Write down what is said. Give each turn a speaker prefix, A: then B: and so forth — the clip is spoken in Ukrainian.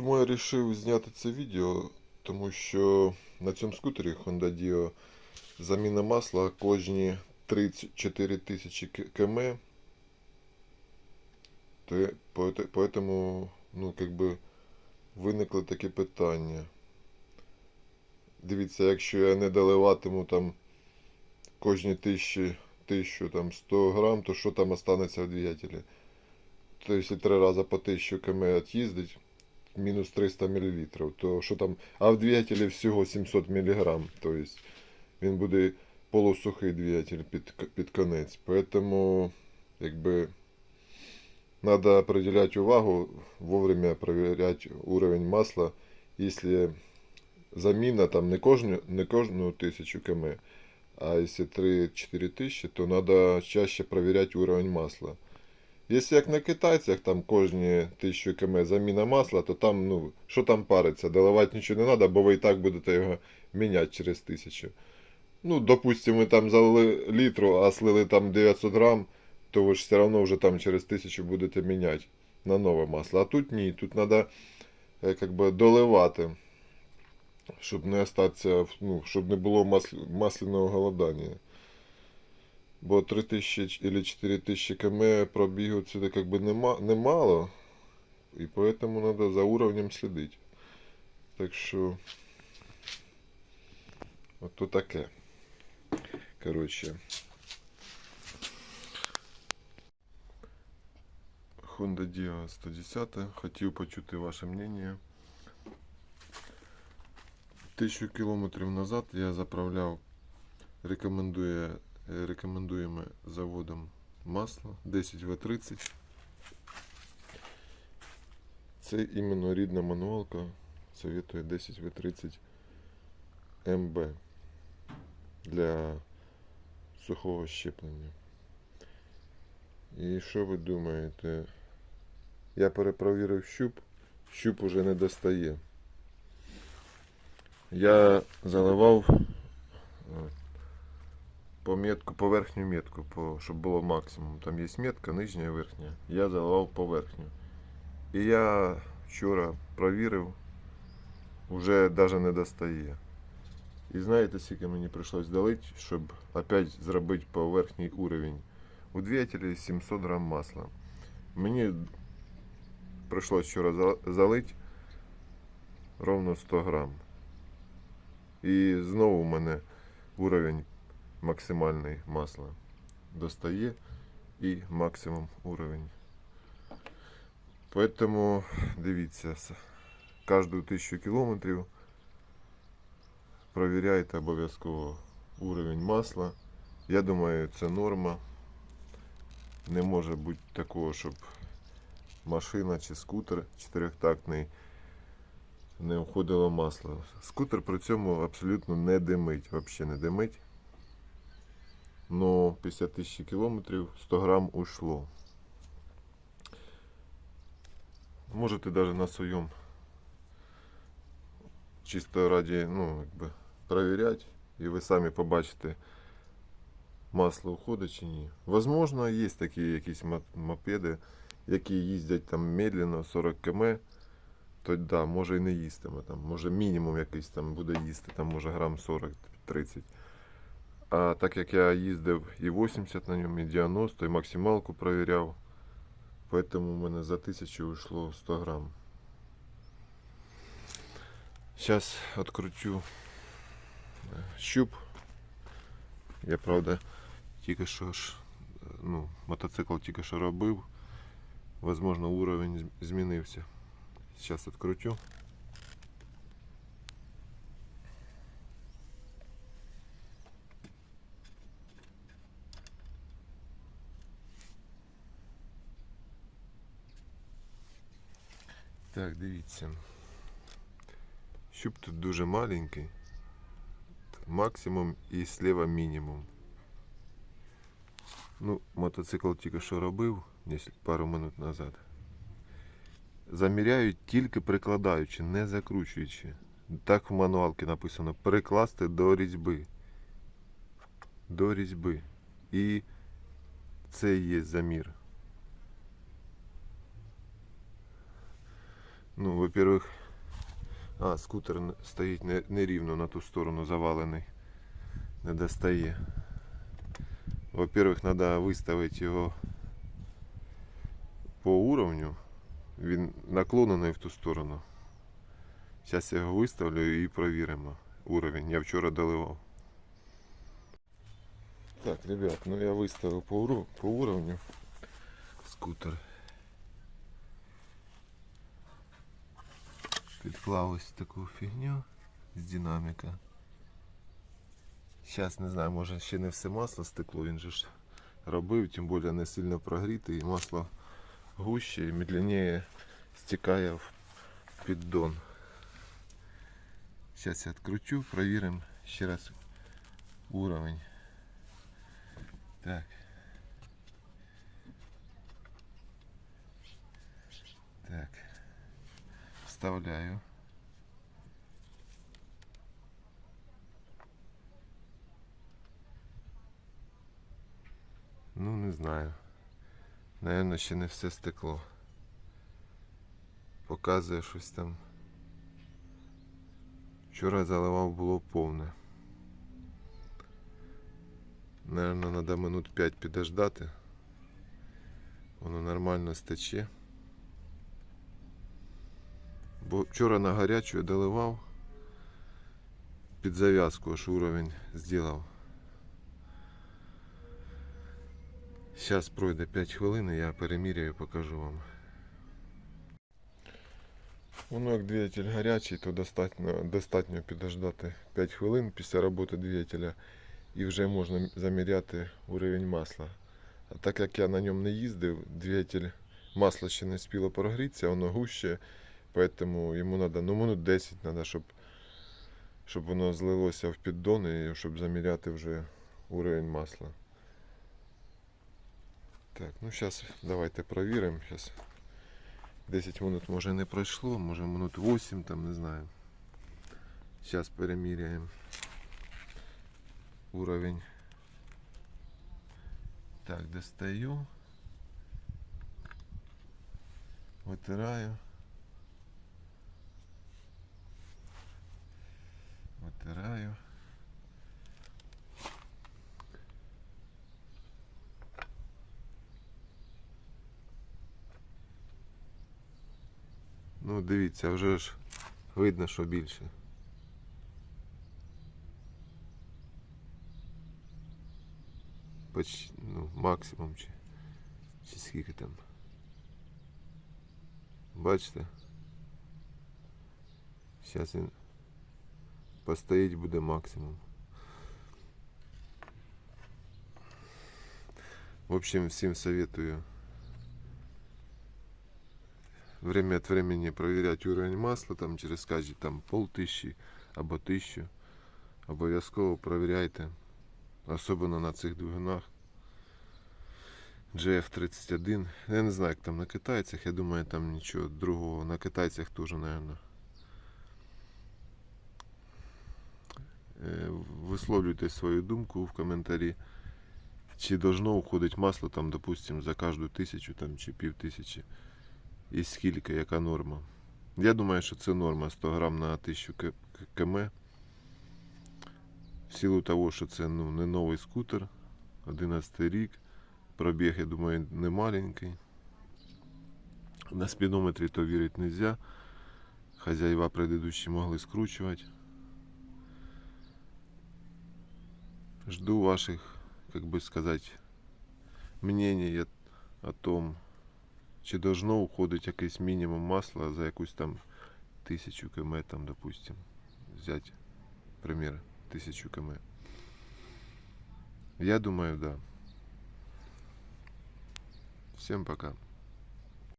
A: чому я вирішив зняти це відео? Тому що на цьому скутері Honda Dio заміна масла кожні 34 тисячі км. Поэтому, ну, как би, виникло таке питання. Дивіться, якщо я не доливатиму там кожні тисячі, тисячу там 100 грам, то що там останеться в двигателі? То якщо три рази по 1000 км от'їздить, мінус 300 мл, то що там, а в двигателі всього 700 мг, то есть він буде полусухий двигатель під, під конець. Поэтому, якби, надо приділять увагу, вовремя проверять уровень масла, если заміна там не кожну, не кожну тисячу км, а если 3-4 тисячі, то надо чаще проверять уровень масла. Якщо як на китайцях, там кожні 1000 км заміна масла, то там, ну, що там париться, доливати нічого не треба, бо ви і так будете його міняти через 1000. Ну, допустимо, ви там залили літру, а слили там 900 грам, то ви ж все одно вже там через 1000 будете міняти на нове масло. А тут ні, тут треба как би, доливати, щоб не остатися, ну, щоб не було масл... масляного голодання. Бо 3000 или 4000 км пробігу це как бы нема, немало. І поэтому надо за уровнем следить. Так що. От то таке. Короче. Honda Dio 110. Хотів почути ваше мнение. Тисячу кілометрів назад я заправляв рекомендує, е, рекомендуємо заводом масло 10В30. Це іменно рідна мануалка. Советує 10В30 МБ для сухого щеплення. І що ви думаєте? Я перепровірив щуп, щуп уже не достає. Я заливав е, по метку, по верхню метку, по, щоб було максимум. Там є метка, нижня і верхня. Я заливав по верхню. І я вчора провірив, вже навіть не достає. І знаєте, скільки мені прийшлось долити, щоб опять зробити по верхній уровень. У двигателі 700 грам масла. Мені прийшлось вчора за- залити ровно 100 грам. І знову у мене уровень максимальний масла достає і максимум уровень. Поэтому дивіться, кожну тисячу кілометрів провіряйте обов'язково уровень масла. Я думаю, це норма. Не може бути такого, щоб машина чи скутер чотирьохтактний не входило масло. Скутер при цьому абсолютно не димить, взагалі не димить. Но 50 тисяч кілометрів 100 грам ушло. Можете даже на своем чисто раді, ну, якби, проверять, і ви самі побачите, масло уходить чи ні. Возможно, є такі якісь мопеди, які їздять там медленно 40 км, то да, може і не їстиме там, може мінімум якийсь там буде їсти, там може грам 40-30. А так як я їздив і 80 на ньому, і 90, і максималку провіряв, поэтому у мене за 1000 ушло 100 грам. Сейчас откручу е, щуп. Я правда тільки що ж, е, ну, мотоцикл тільки що робив. Возможно, уровень зм- змінився. Сейчас открутю. Так, дивіться. Щуп тут дуже маленький. Максимум і слева мінімум. Ну, мотоцикл тільки що робив, пару минут назад. Заміряють тільки прикладаючи, не закручуючи. Так в мануалці написано прикласти до різьби. До різьби. І це є замір. Ну, во-первых, а, скутер стоїть не- нерівно на ту сторону завалений. Не достає. Во-первых, треба виставити його по уровню. Він наклонений в ту сторону. Зараз я його виставлю і провіримо уровень. Я вчора доливав. Так, ребят, ну я виставив по, уру- по уровню скутер. Підклав ось таку фігню з динаміка. Зараз не знаю, може ще не все масло стекло, він же ж робив, тим більше не сильно прогрітий, і масло гуще і медленніше стікає в піддон. Зараз я відкручу, провіримо ще раз уровень. Так. Вставляю. Ну, не знаю. Наверно, ще не все стекло. Показує щось там. Вчора заливав було повне. Наверно, треба минут 5 підождати. Воно нормально стече. Бо вчора на гарячу я доливав під зав'язку, аж уровень зробив. Зараз пройде 5 хвилин і я переміряю покажу вам. Воно як двигатель гарячий, то достатньо, достатньо підождати 5 хвилин після роботи двигателя і вже можна заміряти уровень масла. А так як я на ньому не їздив, двигатель масло ще не спіло прогрітися, воно гуще, поэтому йому треба ну, минут 10 треба, щоб, щоб воно злилося в піддон і щоб заміряти вже уровень масла. Так, ну зараз давайте провіримо. Сейчас 10 минут може не пройшло, може минут 8, там не знаю. Зараз переміряємо уровень. Так, достаю. Витираю. Ну, дивіться, вже ж видно, що більше. Почти, ну, максимум чи, чи скільки там. Бачите? Зараз він постоїть буде максимум. В общем, всем советую время от времени проверять уровень масла там через кожні там полтисячі або тисячу. Обов'язково провіряйте. Особливо на цих двигунах. GF31. Я не знаю, як там на китайцях. Я думаю, там нічого другого. На китайцях теж, наверное. Е, Висловлюйте свою думку в коментарі. Чи должно уходить масло там, допустим, за кожну тисячу там, чи пів тисячі. І скільки, яка норма. Я думаю, що це норма 100 грам на 1000 к- к- км. В силу того, що це ну, не новий скутер, 11 рік. Пробіг, я думаю, не маленький. На спідометрі то вірити не можна. Хазяїва предыдущі могли скручувати. Жду ваших, как бы сказать, мнений о том, чи должно уходить якийсь мінімум масла за якусь там тисячу км, там, допустим. Взять пример, тисячу км. Я думаю, да. Всем пока.